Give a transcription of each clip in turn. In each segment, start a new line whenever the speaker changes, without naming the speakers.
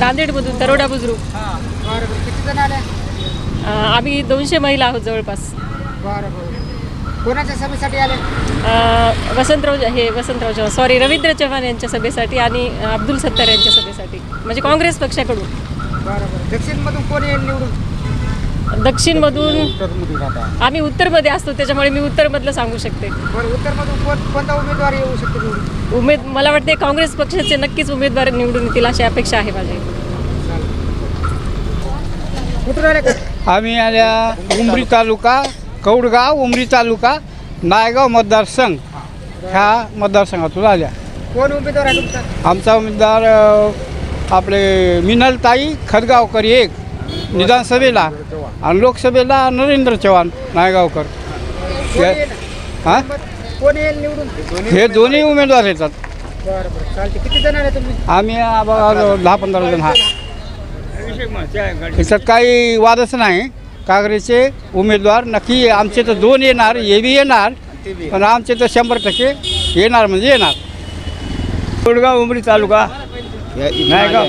नांदेडमधून तरोडा बुजुर्ग
किती जण आले?
आम्ही दोनशे महिला आहोत जवळपास.
कोणाच्या सभेसाठी आले?
अ, वसंतराव हे वसंतराव चव्हाण सॉरी रवींद्र चव्हाण यांच्या सभेसाठी आणि अब्दुल सत्तार यांच्या सभेसाठी. म्हणजे काँग्रेस पक्षाकडून.
बरं बरं. दक्षिणमधून कोण येईल निवडून?
दक्षिणमधून आम्ही उत्तरमध्ये असतो त्याच्यामुळे मी उत्तरमधलं सांगू शकते.
बरं उत्तरमधून कोण कोणता उमेदवार येऊ शकतो निवडून?
उमेद मला वाटते काँग्रेस पक्षाचे नक्कीच उमेदवार निवडून येतील अशी अपेक्षा आहे माझी.
कुठून आले का?
आम्ही आल्या उमरी तालुका कौडगाव उमरी तालुका नायगाव मतदारसंघ ह्या मतदारसंघातून आल्या.
कोण उमेदवार आहे तुमचा?
आमचा उमेदवार अ, आपले मिनलताई खदगावकर एक विधानसभेला आणि लोकसभेला नरेंद्र चव्हाण नायगावकर.
कोण
हा?
कोण येईल निवडून?
हे दोन्ही उमेदवार येतात
बरं बरं. चालते किती जण आले तुम्ही?
आम्ही दहा पंधरा जण हा. याच्यात काही वादच नाही. काँग्रेसचे उमेदवार नक्की आमचे तर दोन येणार हे बी येणार पण आमचे तर शंभर टक्के येणार म्हणजे येणार.
कोडगाव उमरी तालुका. नायगाव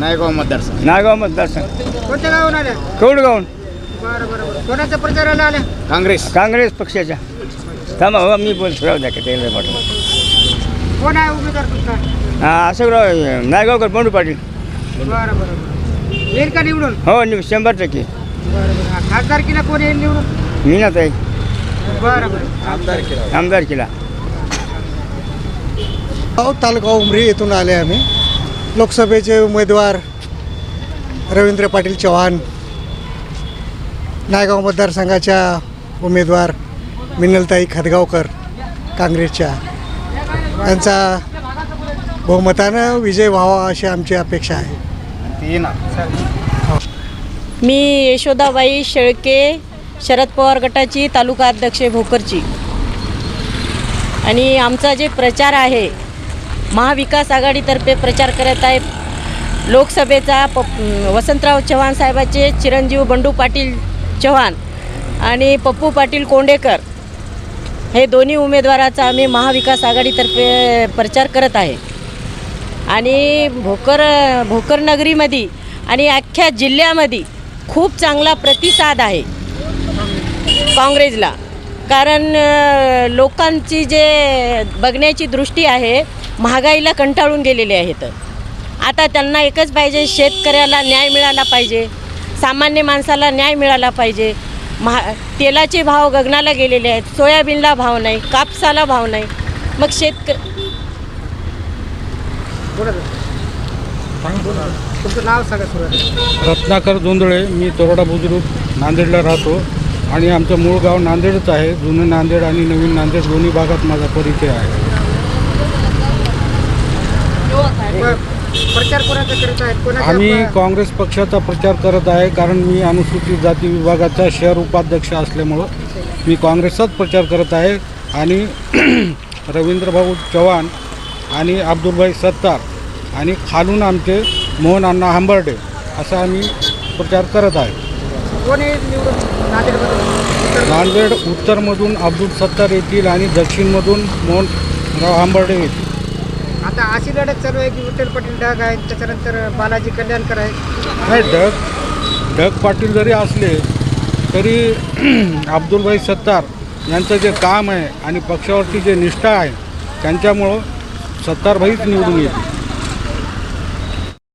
नायगाव मतदारसंघ.
नायगाव मतदारसंघ.
कोणत्या गावून आल्या?
कौडगाव
बरं बरं बरं. कोणाच्या प्रचाराला आल्या?
काँग्रेस.
काँग्रेस पक्षाच्या. थांबा हो मी बोल राहू द्या का त्याला पाठवा
कोण आहे उमेदवार तुमचा?
हा अशोकराव नायगावकर बंडू पाटील.
बरं बरं बरं. येईल का निवडून?
हो नि शंभर टक्के.
बरं बरं. खासदारकीला कोण येईल निवडून?
मीनाताई
बरं बरं.
आमदार किला
गाव तालुका उमरी येथून आले आम्ही. लोकसभेचे उमेदवार रवींद्र पाटील चव्हाण. नायगाव मतदारसंघाच्या उमेदवार मिनलताई खदगावकर काँग्रेसच्या. त्यांचा बहुमतानं विजय व्हावा अशी आमची अपेक्षा आहे.
मी यशोदाबाई शेळके शरद पवार गटाची तालुका अध्यक्ष भोकरची. आणि आमचा जे प्रचार आहे महाविकास आघाडीतर्फे प्रचार करत आहे लोकसभेचा प वसंतराव चव्हाण साहेबाचे चिरंजीव बंडू पाटील चव्हाण आणि पप्पू पाटील कोंडेकर. हे दोन्ही उमेदवाराचा आम्ही महाविकास आघाडीतर्फे प्रचार करत आहे. आणि भोकर भोकर नगरीमध्ये आणि अख्ख्या जिल्ह्यामध्ये खूप चांगला प्रतिसाद आहे काँग्रेसला. कारण लोकांची जे बघण्याची दृष्टी आहे महागाईला कंटाळून गेलेले आहेत. आता त्यांना एकच पाहिजे शेतकऱ्याला न्याय मिळाला पाहिजे सामान्य माणसाला न्याय मिळाला पाहिजे. महा तेलाचे भाव गगनाला गेलेले आहेत. सोयाबीनला भाव नाही कापसाला भाव नाही. मग शेतक
बोला तुमचं नाव सांगा सुरुवात
रत्नाकर जोंधळे मी तरोडा बुजुर्ग नांदेडला राहतो. आणि आमचं मूळ गाव नांदेडच आहे. जुनं नांदेड आणि नवीन नांदेड दोन्ही भागात माझा परिचय आहे.
प्रचार कोणाचा करत आहेत? कोणाच्या
आम्ही काँग्रेस पक्षाचा प्रचार करत आहे कारण मी अनुसूचित जाती विभागाचा शहर उपाध्यक्ष असल्यामुळं मी काँग्रेसचाच प्रचार करत आहे. आणि रवींद्रभाऊ चव्हाण आणि अब्दुलभाई सत्तार आणि खालून आमचे मोहन अण्णा हंबर्डे असा आम्ही प्रचार करत आहे.
कोण निवडून
नांदेड उत्तरमधून अब्दुल सत्तार येतील आणि दक्षिणमधून मोहनराव आंबर्डे येतील.
आता अशी लढत चालू आहे की विठ्ठल पाटील डग आहे त्याच्यानंतर बालाजी कल्याणकर आहे.
नाही ढग ढग पाटील जरी असले तरी अब्दुलभाई सत्तार यांचं जे काम आहे आणि पक्षावरती जे निष्ठा आहे त्यांच्यामुळं सत्तारभाईच निवडून येते